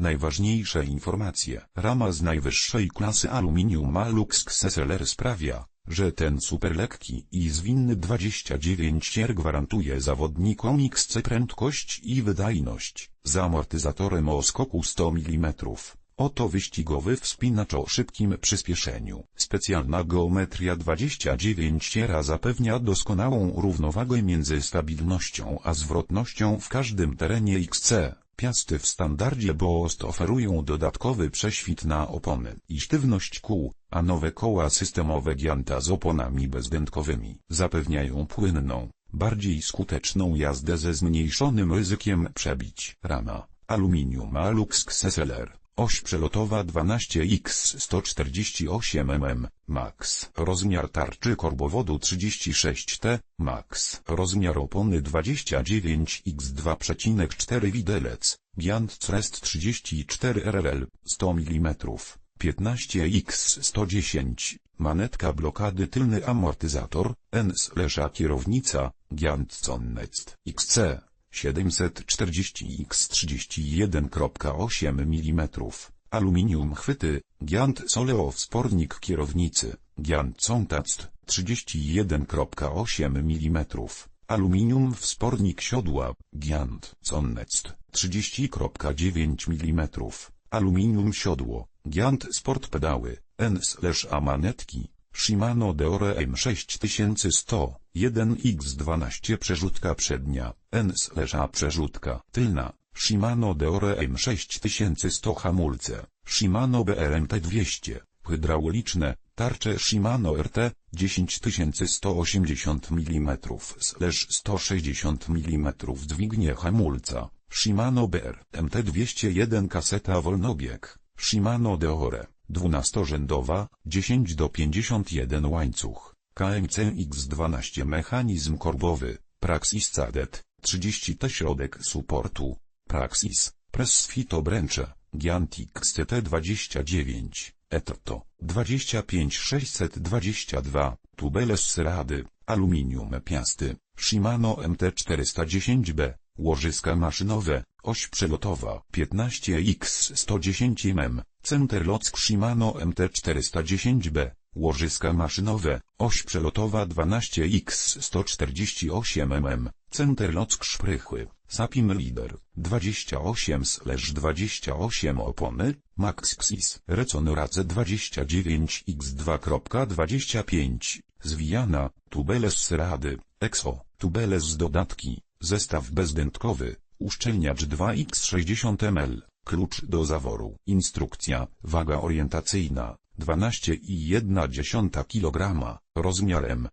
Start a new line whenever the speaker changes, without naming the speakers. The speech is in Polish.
Najważniejsze informacje. Rama z najwyższej klasy aluminium Malux XSLR sprawia, że ten superlekki i zwinny 29 tier gwarantuje zawodnikom XC prędkość i wydajność, z amortyzatorem o skoku 100 mm. Oto wyścigowy wspinacz o szybkim przyspieszeniu. Specjalna geometria 29 tiera zapewnia doskonałą równowagę między stabilnością a zwrotnością w każdym terenie XC. Piasty w standardzie Boost oferują dodatkowy prześwit na opony i sztywność kół, a nowe koła systemowe Gianta z oponami bezdętkowymi zapewniają płynną, bardziej skuteczną jazdę ze zmniejszonym ryzykiem przebić. Rama, aluminium Alux XSLR, oś przelotowa 12x148 mm, max. Rozmiar tarczy korbowodu 36T, max. Rozmiar opony 29x2,4 widelec, Giant Crest 34 RRL, 100 mm. 15x110, manetka blokady tylny amortyzator, N-slesza kierownica, Giant Sonnest XC, 740x31.8 mm, aluminium chwyty, Giant Soleo wspornik kierownicy, Giant Sontast, 31.8 mm, aluminium wspornik siodła, Giant Sonnest, 30.9 mm, aluminium siodło, Giant Sport pedały, N-a manetki, Shimano Deore M6100, 1x12 przerzutka przednia, N-a przerzutka tylna, Shimano Deore M6100 hamulce, Shimano BRMT200, hydrauliczne, tarcze Shimano RT, 10180 mm 160 mm dźwignie hamulca, Shimano BR MT201 kaseta wolnobieg, Shimano Deore, 12-rzędowa, 10 do 51 łańcuch, KMC X12 mechanizm korbowy, Praxis Cadet, 30 T środek supportu, Praxis, Pressfit obręcze, Giantix CT29, Etrto, 25622, Tubeles Rady, aluminium piasty, Shimano MT410B, łożyska maszynowe, oś przelotowa 15x110 mm, Centerlock Shimano MT410B, łożyska maszynowe, oś przelotowa 12x148 mm, Centerlock szprychły, Sapim Leader, 28/28 opony, Maxxis, Reconorace 29x2.25, zwijana, tubeles rady, EXO, tubeles dodatki, zestaw bezdętkowy, uszczelniacz 2x60ml, klucz do zaworu, instrukcja, waga orientacyjna, 12,1 kg, rozmiarem